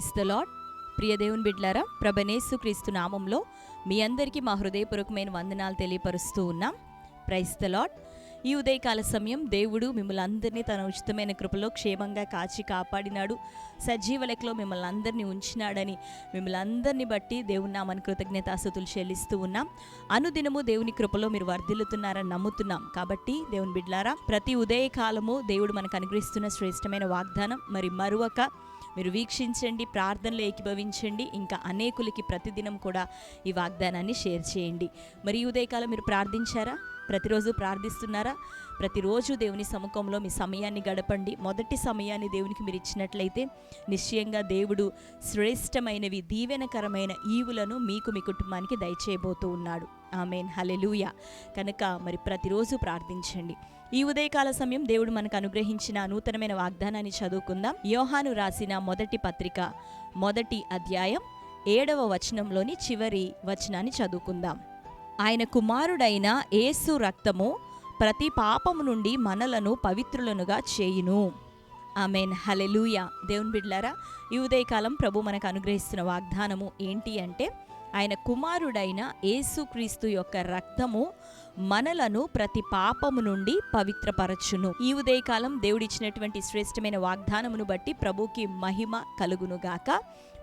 Price the lord ప్రియ దేవుని బిడ్లారా ప్రభనేసు క్రీస్తు నామంలో మీ అందరికీ మా హృదయపూర్వకమైన వందనాలు తెలియపరుస్తూ ఉన్నాం. ప్రైస్ ద లాడ్ ఈ ఉదయకాల సమయం దేవుడు మిమ్మల్ని అందరినీ తన ఉచితమైన కృపలో క్షేమంగా కాచి కాపాడినాడు. సజీవ లెక్కలో మిమ్మల్ని అందరినీ ఉంచినాడని మిమ్మల్ని అందరినీ బట్టి దేవుని నామని కృతజ్ఞతాస్తుతులు చెల్లిస్తూ ఉన్నాం. అనుదినము దేవుని కృపలో మీరు వర్ధిల్లుతున్నారని నమ్ముతున్నాం. కాబట్టి దేవుని బిడ్లారా ప్రతి ఉదయకాలము దేవుడు మనకు అనుగ్రహిస్తున్న శ్రేష్టమైన వాగ్దానం మరి మరొక మీరు వీక్షించండి ప్రార్థనలు ఏకీభవించండి ఇంకా అనేకులకి ప్రతిదినం కూడా ఈ వాగ్దానాన్ని షేర్ చేయండి. మరి ఉదయకాలం మీరు ప్రార్థించారా? ప్రతిరోజు ప్రార్థిస్తున్నారా? ప్రతిరోజు దేవుని సముఖంలో మీ సమయాన్ని గడపండి. మొదటి సమయాన్ని దేవునికి మీరు ఇచ్చినట్లయితే నిశ్చయంగా దేవుడు శ్రేష్టమైనవి దీవెనకరమైన ఈవులను మీకు మీ కుటుంబానికి దయచేయబోతూ ఉన్నాడు. ఆమెన్. హలెలూయ కనుక మరి ప్రతిరోజు ప్రార్థించండి. ఈ ఉదయకాల సమయం దేవుడు మనకు అనుగ్రహించిన నూతనమైన వాగ్దానాన్ని చదువుకుందాం. యోహాను రాసిన మొదటి పత్రిక మొదటి అధ్యాయం ఏడవ వచనంలోని చివరి వచనాన్ని చదువుకుందాం. ఆయన కుమారుడైన యేసు రక్తము ప్రతి పాపము నుండి మనలను పవిత్రులనుగా చేయును. ఆమెన్. హలెలూయ దేవుని బిడ్లారా ఈ ఉదయకాలం ప్రభు మనకు అనుగ్రహిస్తున్న వాగ్దానము ఏంటి అంటే ఆయన కుమారుడైన యేసుక్రీస్తు యొక్క రక్తము మనలను ప్రతి పాపము నుండి పవిత్రపరచును. ఈ ఉదయకాలం దేవుడిచ్చినటువంటి శ్రేష్టమైన వాగ్దానమును బట్టి ప్రభుకి మహిమ కలుగునుగాక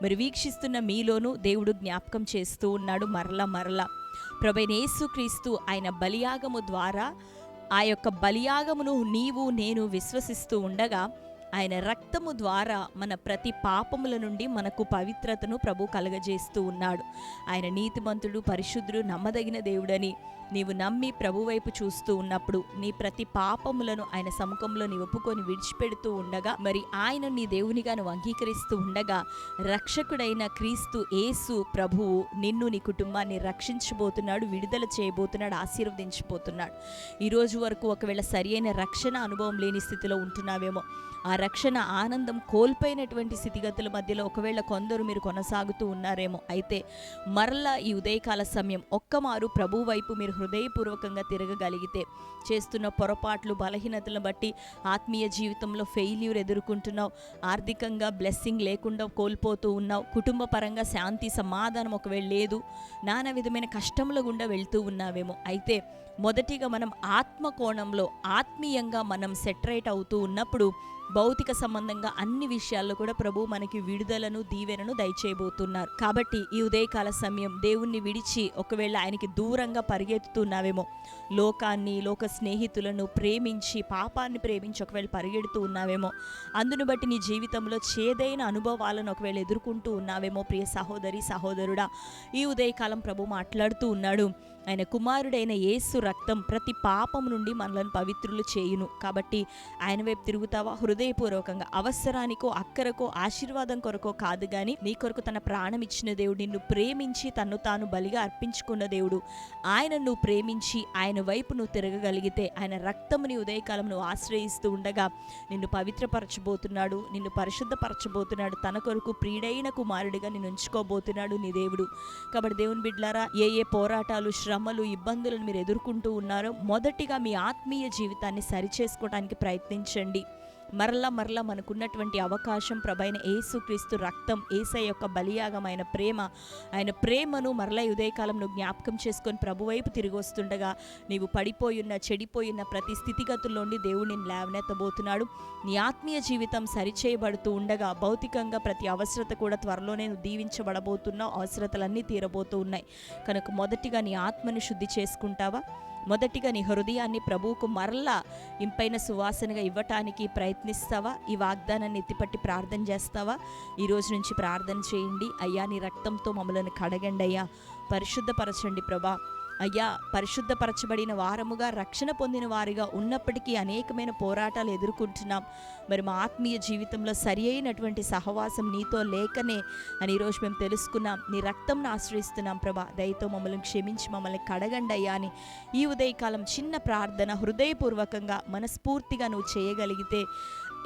మరి వీక్షిస్తున్న మీలోనూ దేవుడు జ్ఞాపకం చేస్తూ ఉన్నాడు మరల మరల. ప్రభనేసు క్రీస్తు ఆయన బలియాగము ద్వారా ఆ యొక్క బలియాగమును నీవు నేను విశ్వసిస్తూ ఉండగా ఆయన రక్తము ద్వారా మన ప్రతి పాపముల నుండి మనకు పవిత్రతను ప్రభు కలగజేస్తూ ఉన్నాడు. ఆయన నీతిమంతుడు పరిశుద్ధుడు నమ్మదగిన దేవుడని నీవు నమ్మి ప్రభు వైపు చూస్తూ ఉన్నప్పుడు నీ ప్రతి పాపములను ఆయన సముఖంలో నీ ఒప్పుకొని విడిచిపెడుతూ ఉండగా మరి ఆయన నీ దేవునిగా నువ్వు అంగీకరిస్తూ ఉండగా రక్షకుడైన క్రీస్తు యేసు ప్రభువు నిన్ను నీ కుటుంబాన్ని రక్షించబోతున్నాడు విడుదల చేయబోతున్నాడు ఆశీర్వదించబోతున్నాడు. ఈరోజు వరకు ఒకవేళ సరి అయిన రక్షణ అనుభవం లేని స్థితిలో ఉంటున్నావేమో ఆ రక్షణ ఆనందం కోల్పోయినటువంటి స్థితిగతుల మధ్యలో ఒకవేళ కొందరు మీరు కొనసాగుతూ ఉన్నారేమో అయితే మరలా ఈ ఉదయకాల సమయం ఒక్కమారు ప్రభు వైపు మీరు హృదయపూర్వకంగా తిరగగలిగితే చేస్తున్న పొరపాట్లు బలహీనతలను బట్టి ఆత్మీయ జీవితంలో ఫెయిల్యూర్ ఎదుర్కొంటున్నావు ఆర్థికంగా బ్లెస్సింగ్ లేకుండా కోల్పోతూ ఉన్నావు కుటుంబ పరంగా శాంతి సమాధానం ఒకవేళ లేదు నానా విధమైన కష్టముల గుండా వెళ్తూ ఉన్నావేమో అయితే మొదటిగా మనం ఆత్మ కోణంలో ఆత్మీయంగా మనం సెటరేట్ అవుతూ ఉన్నప్పుడు భౌతిక సంబంధంగా అన్ని విషయాల్లో కూడా ప్రభు మనకి విడుదలను దీవెనను దయచేయబోతున్నారు. కాబట్టి ఈ ఉదయకాల సమయం దేవుణ్ణి విడిచి ఒకవేళ ఆయనకి దూరంగా పరిగెత్తుతున్నావేమో లోకాన్ని లోక స్నేహితులను ప్రేమించి పాపాన్ని ప్రేమించి ఒకవేళ పరిగెడుతూ ఉన్నావేమో అందును బట్టి నీ జీవితంలో చేదైన అనుభవాలను ఒకవేళ ఎదుర్కొంటూ ఉన్నావేమో ప్రియ సహోదరి సహోదరుడా ఈ ఉదయకాలం ప్రభు మాట్లాడుతూ ఉన్నాడు. ఆయన కుమారుడైన యేసు రక్తం ప్రతి పాపం నుండి మనలను పవిత్రులు చేయును. కాబట్టి ఆయన వైపు తిరుగుతావా? హృదయపూర్వకంగా అవసరానికో అక్కరకో ఆశీర్వాదం కొరకో కాదు కానీ నీ కొరకు తన ప్రాణం ఇచ్చిన దేవుడు నిన్ను ప్రేమించి తన్ను తాను బలిగా అర్పించుకున్న దేవుడు. ఆయన నువ్వు ప్రేమించి ఆయన వైపు నువ్వు తిరగగలిగితే ఆయన రక్తముని ఉదయకాలం నువ్వు ఆశ్రయిస్తూ ఉండగా నిన్ను పవిత్రపరచబోతున్నాడు నిన్ను పరిశుద్ధపరచబోతున్నాడు తన కొరకు ప్రియుడైన కుమారుడిగా నిన్ను ఉంచుకోబోతున్నాడు నీ దేవుడు. కాబట్టి దేవుని బిడ్లారా ఏ ఏ పోరాటాలు శ్రమలు ఇబ్బందులను మీరు ఎదుర్కొంటూ ఉన్నారో మొదటిగా మీ ఆత్మీయ జీవితాన్ని సరిచేసుకోవడానికి ప్రయత్నించండి. మరలా మరలా మనకున్నటువంటి అవకాశం ప్రభైన ఏసుక్రీస్తు రక్తం ఏసై యొక్క బలియాగమైన ప్రేమ ఆయన ప్రేమను మరలా ఈ ఉదయకాలం నువ్వు జ్ఞాపకం చేసుకొని ప్రభువైపు తిరిగి వస్తుండగా నీవు పడిపోయున్న చెడిపోయిన ప్రతి స్థితిగతుల్లోండి దేవుడు నేను లేవనెత్తబోతున్నాడు. నీ ఆత్మీయ జీవితం సరిచేయబడుతూ ఉండగా భౌతికంగా ప్రతి అవసరత కూడా త్వరలోనే నువ్వు దీవించబడబోతున్నావు అవసరతలన్నీ తీరబోతూ ఉన్నాయి. కనుక మొదటిగా నీ ఆత్మని శుద్ధి చేసుకుంటావా? మొదటిగా నీ హృదయాన్ని ప్రభువుకు మరలా ఇంపైన సువాసనగా ఇవ్వటానికి ప్రయత్నిస్తావా? ఈ వాగ్దానాన్ని ఎత్తిపట్టి ప్రార్థన చేస్తావా? ఈ రోజు నుంచి ప్రార్థన చేయండి. అయ్యా నీ రక్తంతో మమ్మలను కడగండి అయ్యా. పరిశుద్ధపరచండి ప్రభా. అయ్యా పరిశుద్ధపరచబడిన వారముగా రక్షణ పొందిన వారిగా ఉన్నప్పటికీ అనేకమైన పోరాటాలు ఎదుర్కొంటున్నాం. మరి మా ఆత్మీయ జీవితంలో సరి అయినటువంటి సహవాసం నీతో లేకనే అని ఈరోజు మేము తెలుసుకున్నాం. నీ రక్తంను ఆశ్రయిస్తున్నాం ప్రభా. దయతో మమ్మల్ని క్షమించి మమ్మల్ని కడగండి అయ్యా అని ఈ ఉదయకాలం చిన్న ప్రార్థన హృదయపూర్వకంగా మనస్ఫూర్తిగా నువ్వు చేయగలిగితే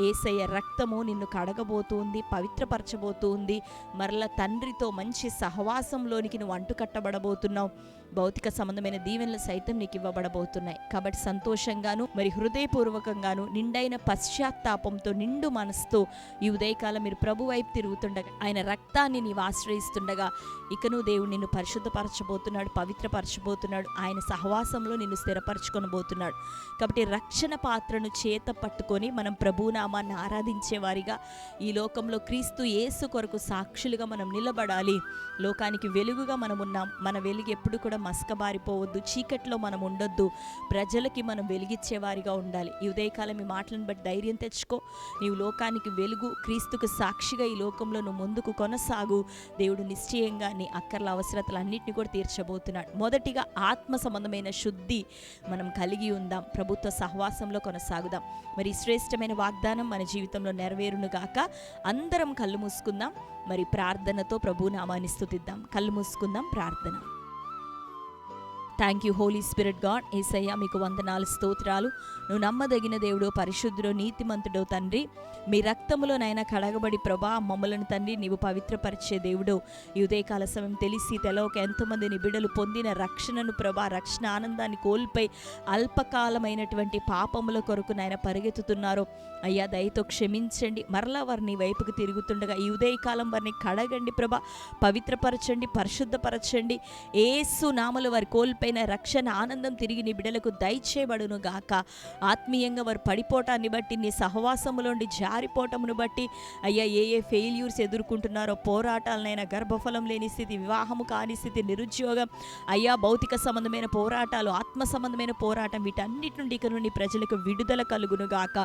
ఏసయ్య రక్తము నిన్ను కడగబోతుంది పవిత్రపరచబోతుంది. మరల తండ్రితో మంచి సహవాసంలోనికి నువ్వు అంటు కట్టబడబోతున్నావు భౌతిక సంబంధమైన దీవెనలు సైతం నీకు ఇవ్వబడబోతున్నాయి. కాబట్టి సంతోషంగాను మరి హృదయపూర్వకంగాను నిండైన పశ్చాత్తాపంతో నిండు మనసుతో ఈ ఉదయకాలం మీరు ప్రభు వైపు తిరుగుతుండగా ఆయన రక్తాన్ని నీవు ఆశ్రయిస్తుండగా ఇకను దేవుడు నిన్ను పరిశుద్ధపరచబోతున్నాడు పవిత్రపరచబోతున్నాడు ఆయన సహవాసంలో నిన్ను స్థిరపరచుకొనబోతున్నాడు. కాబట్టి రక్షణ పాత్రను చేత పట్టుకొని మనం ప్రభునామాన్ని ఆరాధించేవారిగా ఈ లోకంలో క్రీస్తు యేసు కొరకు సాక్షులుగా మనం నిలబడాలి. లోకానికి వెలుగుగా మనం ఉన్నాం. మన వెలుగు ఎప్పుడు కూడా మసకబారిపోవద్దు చీకట్లో మనం ఉండొద్దు ప్రజలకి మనం వెలిగిచ్చేవారిగా ఉండాలి. ఈ ఉదయకాలం ఈ మాటలను బట్టి ధైర్యం తెచ్చుకో. నీవు లోకానికి వెలుగు క్రీస్తుకు సాక్షిగా ఈ లోకంలో నువ్వు ముందుకు కొనసాగు. దేవుడు నిశ్చయంగా నీ అక్కర్ల అవసరతలు అన్నింటినీ కూడా తీర్చబోతున్నాడు. మొదటిగా ఆత్మ సంబంధమైన శుద్ధి మనం కలిగి ఉందాం. ప్రభుత్వ సహవాసంలో కొనసాగుదాం. మరి శ్రేష్టమైన వాగ్దానం మన జీవితంలో నెరవేరును గాక అందరం కళ్ళు మూసుకుందాం. మరి ప్రార్థనతో ప్రభు నామాన్ని స్తుతిద్దాం. కళ్ళు మూసుకుందాం ప్రార్థన. Thank you holy spirit god Yesayya మీకు వందనాలు స్తోత్రాలు. నువ్వు నమ్మదగిన దేవుడు పరిశుద్ధుడు నీతిమంతుడో తండ్రి. మీ రక్తములోనైనా కడగబడి ప్రభా మమ్మలను తండ్రి నీవు పవిత్రపరిచే దేవుడు. ఈ ఉదయకాల సమయం తెలిసి తెలవక ఎంతోమంది నిబిడలు పొందిన రక్షణను ప్రభా రక్షణ ఆనందాన్ని కోల్పోయి అల్పకాలమైనటువంటి పాపముల కొరకు నాయన పరిగెత్తుతున్నారు. అయ్యా దయతో క్షమించండి. మరలా వారిని వైపుకు తిరుగుతుండగా ఈ ఉదయకాలం వారిని కడగండి ప్రభా. పవిత్రపరచండి పరిశుద్ధపరచండి. ఏసు నామలు వారి కోల్పోయి ఆయన రక్షణ ఆనందం తిరిగి నీ బిడలకు దయచేయబడును గాక. ఆత్మీయంగా వారు పడిపోవటాన్ని బట్టి నీ సహవాసములోండి జారిపోవటమును బట్టి అయ్యా ఏ ఏ ఫెయిల్యూర్స్ ఎదుర్కొంటున్నారో పోరాటాలనైనా గర్భఫలం లేని స్థితి వివాహము కాని స్థితి నిరుద్యోగం అయ్యా భౌతిక సంబంధమైన పోరాటాలు ఆత్మ సంబంధమైన పోరాటం వీటన్నిటి నుండి ఇక నుండి ప్రజలకు విడుదల కలుగును గాక.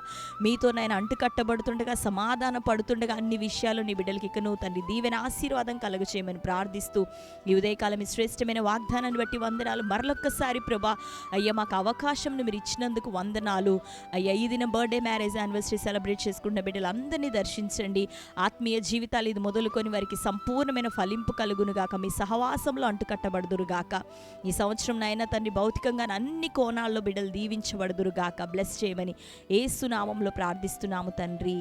మీతో నాయన అంటుకట్టబడుతుండగా సమాధాన పడుతుండగా అన్ని విషయాలు నీ బిడ్డలకి ఇక నువ్వు తండ్రి దీవెన ఆశీర్వాదం కలుగు చేయమని ప్రార్థిస్తూ ఈ ఉదయకాలం శ్రేష్టమైన వాగ్దానాన్ని బట్టి వందనాలు మరొక్కసారి ప్రభా అయ్యా మాకు అవకాశంను మీరు ఇచ్చినందుకు వందనాలు. అయ్యా ఈ దినం బర్త్డే మ్యారేజ్ యానివర్సరీ సెలబ్రేట్ చేసుకున్న బిడ్డలందరినీ దర్శించండి. ఆత్మీయ జీవితాలు ఇది మొదలుకొని వారికి సంపూర్ణమైన ఫలింపు కలుగును గాక మీ సహవాసంలో అంటుకట్టబడుదురు గాక ఈ సంవత్సరం నాయన తండ్రి భౌతికంగా అన్ని కోణాల్లో బిడ్డలు దీవించబడుదురు గాక బ్లెస్ చేయమని ఏసునామంలో ప్రార్థిస్తున్నాము తండ్రి.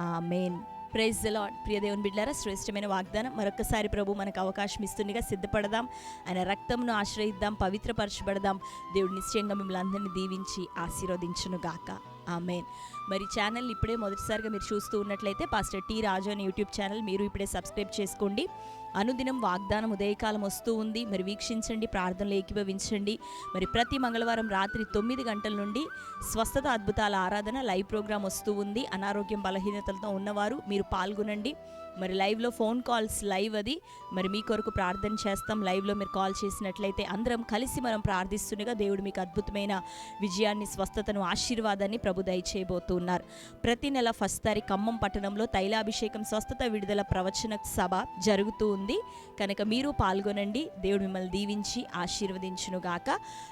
ఆమెన్. ప్రైజ్ లాడ్ ప్రియ దేవుని బిడ్డారా శ్రేష్టమైన వాగ్దానం. మరొకసారి ప్రభు మనకు అవకాశం ఇస్తుండగా సిద్ధపడదాం. ఆయన రక్తంను ఆశ్రయిద్దాం పవిత్రపరచబడదాం. దేవుడు నిశ్చయంగా మిమ్మల్ని అందరినీ దీవించి ఆశీర్వదించును గాక. ఆమెన్. మరి ఛానల్ ఇప్పుడే మొదటిసారిగా మీరు చూస్తూ ఉన్నట్లయితే పాస్టర్ టీ రాజు అనే యూట్యూబ్ ఛానల్ మీరు ఇప్పుడే సబ్స్క్రైబ్ చేసుకోండి. అనుదినం వాగ్దానం ఉదయకాలం వస్తూ ఉంది. మరి వీక్షించండి ప్రార్థనలు ఏకీభవించండి. మరి ప్రతి మంగళవారం రాత్రి తొమ్మిది గంటల నుండి స్వస్థత అద్భుతాల ఆరాధన లైవ్ ప్రోగ్రాం వస్తూ ఉంది. అనారోగ్యం బలహీనతలతో ఉన్నవారు మీరు పాల్గొనండి. మరి లైవ్లో ఫోన్ కాల్స్ లైవ్ అది. మరి మీ కొరకు ప్రార్థన చేస్తాం. లైవ్లో మీరు కాల్ చేసినట్లయితే అందరం కలిసి మనం ప్రార్థిస్తుండగా దేవుడు మీకు అద్భుతమైన విజయాన్ని స్వస్థతను ఆశీర్వాదాన్ని ప్రభు దయచేయబోతున్నారు. ప్రతి నెల ఫస్ట్ తారీఖు ఖమ్మం పట్టణంలో తైలాభిషేకం స్వస్థత విడుదల ప్రవచన సభ జరుగుతూ ఉంది. కనుక మీరు పాల్గొనండి. దేవుడు మిమ్మల్ని దీవించి ఆశీర్వదించును గాక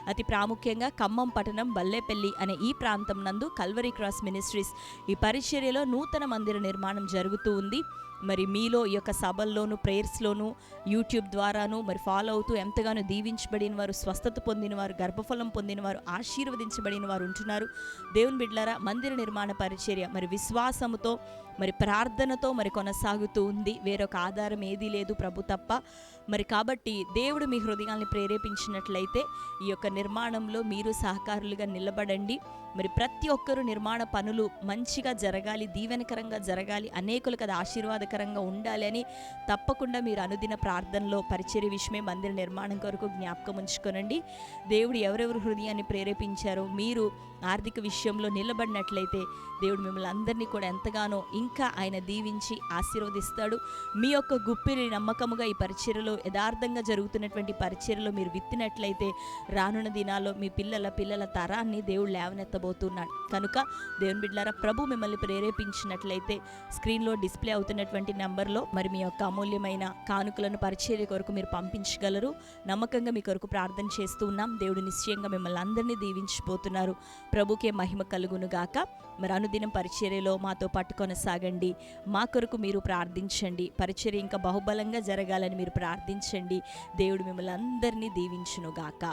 అతి ప్రాముఖ్యంగా ఖమ్మం పట్టణం బల్లేపల్లి అనే ఈ ప్రాంతం నందు కల్వరీ క్రాస్ మినిస్ట్రీస్ ఈ పరిచర్యలో నూతన మందిర నిర్మాణం జరుగుతూ ఉంది. మరి మీలో ఈ యొక్క సభల్లోనూ ప్రేయర్స్లోనూ యూట్యూబ్ ద్వారాను మరి ఫాలో అవుతూ ఎంతగానో దీవించబడిన వారు స్వస్థత పొందిన వారు గర్భఫలం పొందిన వారు ఆశీర్వదించబడిన వారు ఉంటున్నారు. దేవుని బిడ్లారా మందిర నిర్మాణ పరిచర్య మరి విశ్వాసముతో మరి ప్రార్థనతో మరి కొనసాగుతూ ఉంది. వేరొక ఆధారం ఏదీ లేదు ప్రభు తప్ప. మరి కాబట్టి దేవుడు మీ హృదయాల్ని ప్రేరేపించినట్లయితే ఈ యొక్క నిర్మాణంలో మీరు సహకారులుగా నిలబడండి. మరి ప్రతి ఒక్కరూ నిర్మాణ పనులు మంచిగా జరగాలి దీవెనకరంగా జరగాలి అనేకులకు అది ఆశీర్వాదకరంగా ఉండాలి అని తప్పకుండా మీరు అనుదిన ప్రార్థనలో పరిచర్య విషయమే మందిర నిర్మాణం కొరకు జ్ఞాపకం ఉంచుకోనండి. దేవుడు ఎవరెవరు హృదయాన్ని ప్రేరేపించారో మీరు ఆర్థిక విషయంలో నిలబడినట్లయితే దేవుడు మిమ్మల్ని అందరినీ కూడా ఎంతగానో ఇంకా ఆయన దీవించి ఆశీర్వదిస్తాడు. మీ యొక్క గుప్పిని నమ్మకముగా ఈ పరిచర్యలో యథార్థంగా జరుగుతున్నటువంటి పరిచర్లో మీరు విత్తినట్లయితే రానున్న దినాల్లో మీ పిల్లల పిల్లల తరాన్ని దేవుడు లేవనెత్తబోతున్నాడు. కనుక దేవుని బిడ్డారా ప్రభు మిమ్మల్ని ప్రేరేపించినట్లయితే స్క్రీన్లో డిస్ప్లే అవుతున్నటువంటి నెంబర్లో మరి మీ యొక్క అమూల్యమైన కానుకలను పరిచర్య కొరకు మీరు పంపించగలరు. నమ్మకంగా మీ కొరకు ప్రార్థన చేస్తూ ఉన్నాం. దేవుడు నిశ్చయంగా మిమ్మల్ని అందరినీ దీవించిపోతున్నారు ప్రభుకే మహిమ కలుగునుగాక మరి అనుదినం పరిచర్యలో మాతో పాటు కొనసాగండి. మా కొరకు మీరు ప్రార్థించండి. పరిచర్య ఇంకా బహుబలంగా జరగాలని మీరు ప్రార్థించండి. దేవుడు మిమ్మల్ని అందరినీ దీవించును గాక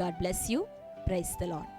god bless you praise the lord